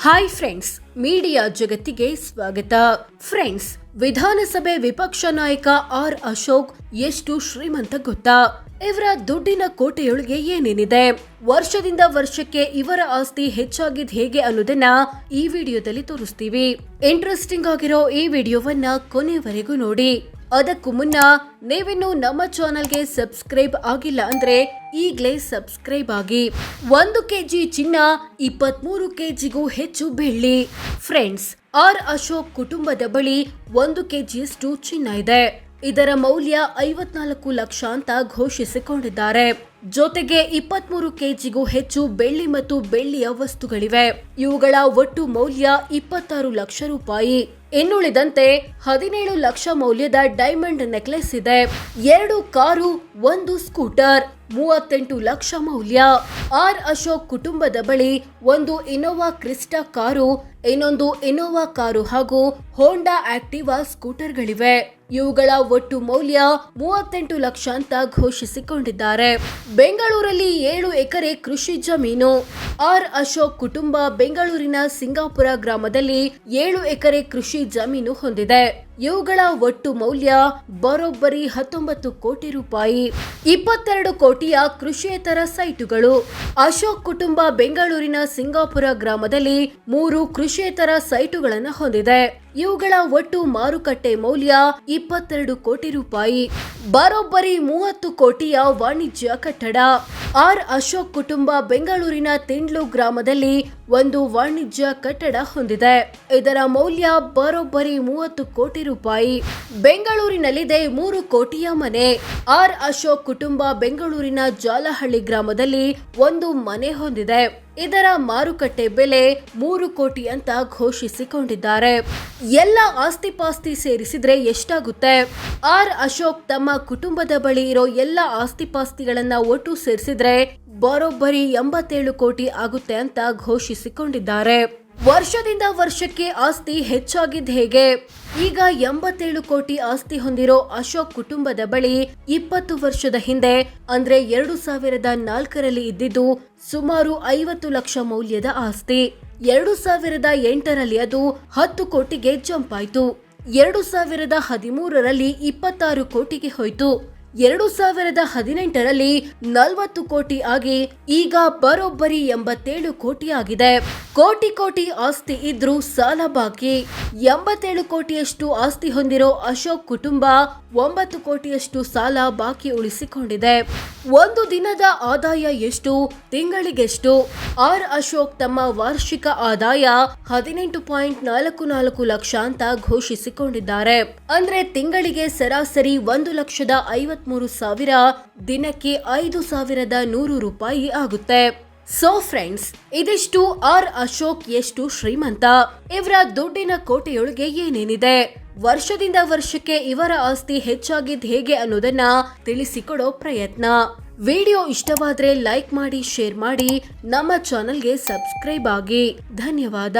Hi friends media ಜಗತ್ತಿಗೆ ಸ್ವಾಗತ friends ವಿಧಾನಸಭೆ ವಿಪಕ್ಷ ನಾಯಕ ಆರ್ ಅಶೋಕ್ ಎಷ್ಟು ಶ್ರೀಮಂತ ಗೊತ್ತಾ ಇವರ ದುಡ್ಡಿನ ಕೋಟೆಯೊಳಗೆ ಏನೇನಿದೆ ವರ್ಷದಿಂದ ವರ್ಷಕ್ಕೆ ಇವರ ಆಸ್ತಿ ಹೆಚ್ಚಾಗಿದ್ ಹೇಗೆ ಅನ್ನೋದನ್ನ ಈ ವಿಡಿಯೋದಲ್ಲಿ ತೋರಿಸ್ತೀವಿ ಇಂಟ್ರೆಸ್ಟಿಂಗ್ ಆಗಿರೋ ಈ ವಿಡಿಯೋವನ್ನ ಕೊನೆವರೆಗೂ ನೋಡಿ ಅದಕ್ಕೂ ಮುನ್ನ ನೀವಿನ್ನು ನಮ್ಮ ಚಾನಲ್ಗೆ ಸಬ್ಸ್ಕ್ರೈಬ್ ಆಗಿಲ್ಲ ಅಂದ್ರೆ ಈಗ್ಲೇ ಸಬ್ಸ್ಕ್ರೈಬ್ ಆಗಿ. ಒಂದು ಕೆಜಿ ಚಿನ್ನ, ಇಪ್ಪತ್ಮೂರು ಕೆಜಿಗೂ ಹೆಚ್ಚು ಬೆಳ್ಳಿ. ಫ್ರೆಂಡ್ಸ್, ಆರ್ ಅಶೋಕ್ ಕುಟುಂಬದ ಬಳಿ ಒಂದು ಕೆಜಿಯಷ್ಟು ಚಿನ್ನ ಇದೆ. ಇದರ ಮೌಲ್ಯ ಐವತ್ನಾಲ್ಕು ಲಕ್ಷ ಅಂತ ಘೋಷಿಸಿಕೊಂಡಿದ್ದಾರೆ. ಜೊತೆಗೆ ಇಪ್ಪತ್ಮೂರು ಕೆಜಿಗೂ ಹೆಚ್ಚು ಬೆಳ್ಳಿ ಮತ್ತು ಬೆಳ್ಳಿಯ ವಸ್ತುಗಳಿವೆ. ಇವುಗಳ ಒಟ್ಟು ಮೌಲ್ಯ ಇಪ್ಪತ್ತಾರು ಲಕ್ಷ ರೂಪಾಯಿ. ಇನ್ನುಳಿದಂತೆ ಹದಿನೇಳು ಲಕ್ಷ ಮೌಲ್ಯದ ಡೈಮಂಡ್ ನೆಕ್ಲೆಸ್ ಇದೆ. ಎರಡು ಕಾರು, ಒಂದು ಸ್ಕೂಟರ್, ಮೂವತ್ತೆಂಟು ಲಕ್ಷ ಮೌಲ್ಯ. ಆರ್ ಅಶೋಕ್ ಕುಟುಂಬದ ಬಳಿ ಒಂದು ಇನೋವಾ ಕ್ರಿಸ್ಟಾ ಕಾರು, ಇನ್ನೊಂದು ಇನೋವಾ ಕಾರು ಹಾಗೂ ಹೋಂಡಾ ಆಕ್ಟಿವಾ ಸ್ಕೂಟರ್ಗಳಿವೆ. ಇವುಗಳ ಒಟ್ಟು ಮೌಲ್ಯ ಮೂವತ್ತೆಂಟು ಲಕ್ಷ ಅಂತ ಘೋಷಿಸಿಕೊಂಡಿದ್ದಾರೆ. ಬೆಂಗಳೂರಲ್ಲಿ ಏಳು ಎಕರೆ ಕೃಷಿ ಜಮೀನು. ಆರ್ ಅಶೋಕ್ ಕುಟುಂಬ ಬೆಂಗಳೂರಿನ ಸಿಂಗಾಪುರ ಗ್ರಾಮದಲ್ಲಿ ಏಳು ಎಕರೆ ಕೃಷಿ ಜಮೀನು ಹೊಂದಿದೆ. ಇವುಗಳ ಒಟ್ಟು ಮೌಲ್ಯ ಬರೋಬ್ಬರಿ ಹತ್ತೊಂಬತ್ತು ಕೋಟಿ ರೂಪಾಯಿ. ಇಪ್ಪತ್ತೆರಡು ಕೋಟಿಯ ಕೃಷಿಯೇತರ ಸೈಟುಗಳು. ಅಶೋಕ್ ಕುಟುಂಬ ಬೆಂಗಳೂರಿನ ಸಿಂಗಾಪುರ ಗ್ರಾಮದಲ್ಲಿ ಮೂರು ಕೃಷಿಯೇತರ ಸೈಟುಗಳನ್ನು ಹೊಂದಿದೆ. ಇವುಗಳ ಒಟ್ಟು ಮಾರುಕಟ್ಟೆ ಮೌಲ್ಯ ಇಪ್ಪತ್ತೆರಡು ಕೋಟಿ ರೂಪಾಯಿ. ಬರೋಬ್ಬರಿ ಮೂವತ್ತು ಕೋಟಿಯ ವಾಣಿಜ್ಯ ಕಟ್ಟಡ. ಆರ್ ಅಶೋಕ್ ಕುಟುಂಬ ಬೆಂಗಳೂರಿನ ತಿಂಡ್ಲು ಗ್ರಾಮದಲ್ಲಿ ಒಂದು ವಾಣಿಜ್ಯ ಕಟ್ಟಡ ಹೊಂದಿದೆ. ಇದರ ಮೌಲ್ಯ ಬರೋಬ್ಬರಿ ಮೂವತ್ತು ಕೋಟಿ ರೂಪಾಯಿ. ಬೆಂಗಳೂರಿನಲ್ಲಿದೆ ಮೂರು ಕೋಟಿಯ ಮನೆ. ಆರ್ ಅಶೋಕ್ ಕುಟುಂಬ ಬೆಂಗಳೂರಿನ ಜಾಲಹಳ್ಳಿ ಗ್ರಾಮದಲ್ಲಿ ಒಂದು ಮನೆ ಹೊಂದಿದೆ. ಇದರ ಮಾರುಕಟ್ಟೆ ಬೆಲೆ ಮೂರು ಕೋಟಿ ಅಂತ ಘೋಷಿಸಿಕೊಂಡಿದ್ದಾರೆ. ಎಲ್ಲ ಆಸ್ತಿ ಪಾಸ್ತಿ ಸೇರಿಸಿದ್ರೆ ಎಷ್ಟಾಗುತ್ತೆ? ಆರ್ ಅಶೋಕ್ ತಮ್ಮ ಕುಟುಂಬದ ಬಳಿ ಇರೋ ಎಲ್ಲ ಆಸ್ತಿ ಪಾಸ್ತಿಗಳನ್ನ ಒಟ್ಟು ಸೇರಿಸಿದ್ರೆ ಬರೋಬ್ಬರಿ ಎಂಬತ್ತೇಳು ಕೋಟಿ ಆಗುತ್ತೆ ಅಂತ ಘೋಷಿಸಿಕೊಂಡಿದ್ದಾರೆ. ವರ್ಷದಿಂದ ವರ್ಷಕ್ಕೆ ಆಸ್ತಿ ಹೆಚ್ಚಾಗಿದ್ದು ಹೇಗೆ? ಈಗ ಎಂಬತ್ತೇಳು ಕೋಟಿ ಆಸ್ತಿ ಹೊಂದಿರೋ ಅಶೋಕ್ ಕುಟುಂಬದ ಬಳಿ ಇಪ್ಪತ್ತು ವರ್ಷದ ಹಿಂದೆ, ಅಂದ್ರೆ ಎರಡು ಸಾವಿರದ ನಾಲ್ಕರಲ್ಲಿ ಇದ್ದಿದ್ದು ಸುಮಾರು ಐವತ್ತು ಲಕ್ಷ ಮೌಲ್ಯದ ಆಸ್ತಿ. ಎರಡು ಸಾವಿರದ ಎಂಟರಲ್ಲಿ ಅದು ಹತ್ತು ಕೋಟಿಗೆ ಜಂಪ್ ಆಯ್ತು. ಎರಡು ಸಾವಿರದ ಹದಿಮೂರರಲ್ಲಿ ಇಪ್ಪತ್ತಾರು ಕೋಟಿಗೆ ಹೋಯ್ತು. ಎರಡು ಸಾವಿರದ ಹದಿನೆಂಟರಲ್ಲಿ ನಲವತ್ತು ಕೋಟಿ ಆಗಿ ಈಗ ಬರೋಬ್ಬರಿ ಎಂಬತ್ತೇಳು ಕೋಟಿ ಆಗಿದೆ. ಕೋಟಿ ಕೋಟಿ ಆಸ್ತಿ ಇದ್ರೂ ಸಾಲ ಬಾಕಿ. ಎಂಬತ್ತೇಳು ಕೋಟಿಯಷ್ಟು ಆಸ್ತಿ ಹೊಂದಿರೋ ಅಶೋಕ್ ಕುಟುಂಬ ಒಂಬತ್ತು ಕೋಟಿಯಷ್ಟು ಸಾಲ ಬಾಕಿ ಉಳಿಸಿಕೊಂಡಿದೆ. ಒಂದು ದಿನದ ಆದಾಯ ಎಷ್ಟು, ತಿಂಗಳಿಗೆಷ್ಟು? ಆರ್ ಅಶೋಕ್ ತಮ್ಮ ವಾರ್ಷಿಕ ಆದಾಯ ಹದಿನೆಂಟು ಪಾಯಿಂಟ್ ನಾಲ್ಕು ನಾಲ್ಕು ಲಕ್ಷ ಅಂತ ಘೋಷಿಸಿಕೊಂಡಿದ್ದಾರೆ. ಅಂದ್ರೆ ತಿಂಗಳಿಗೆ ಸರಾಸರಿ ಒಂದು ಲಕ್ಷದ ಐವತ್ಮೂರು ಸಾವಿರ, ದಿನಕ್ಕೆ ಐದು ಸಾವಿರದ ನೂರು ರೂಪಾಯಿ ಆಗುತ್ತೆ. ಸೊ ಫ್ರೆಂಡ್ಸ್ ಇದಿಷ್ಟು ಆರ್ ಅಶೋಕ್ ಎಷ್ಟು ಶ್ರೀಮಂತ? ಇವರ ದುಡ್ಡಿನ ಕೋಟೆಯೊಳಗೆ ಏನೇನಿದೆ? ವರ್ಷದಿಂದ ವರ್ಷಕ್ಕೆ ಇವರ ಆಸ್ತಿ ಹೆಚ್ಚಾಗಿದ್ ಹೇಗೆ ಅನ್ನೋದನ್ನ ತಿಳಿಸಿಕೊಡೋ ಪ್ರಯತ್ನ. ವಿಡಿಯೋ ಇಷ್ಟವಾದ್ರೆ ಲೈಕ್ ಮಾಡಿ, ಶೇರ್ ಮಾಡಿ, ನಮ್ಮ ಚಾನೆಲ್ಗೆ ಸಬ್ಸ್ಕ್ರೈಬ್ ಆಗಿ. ಧನ್ಯವಾದ.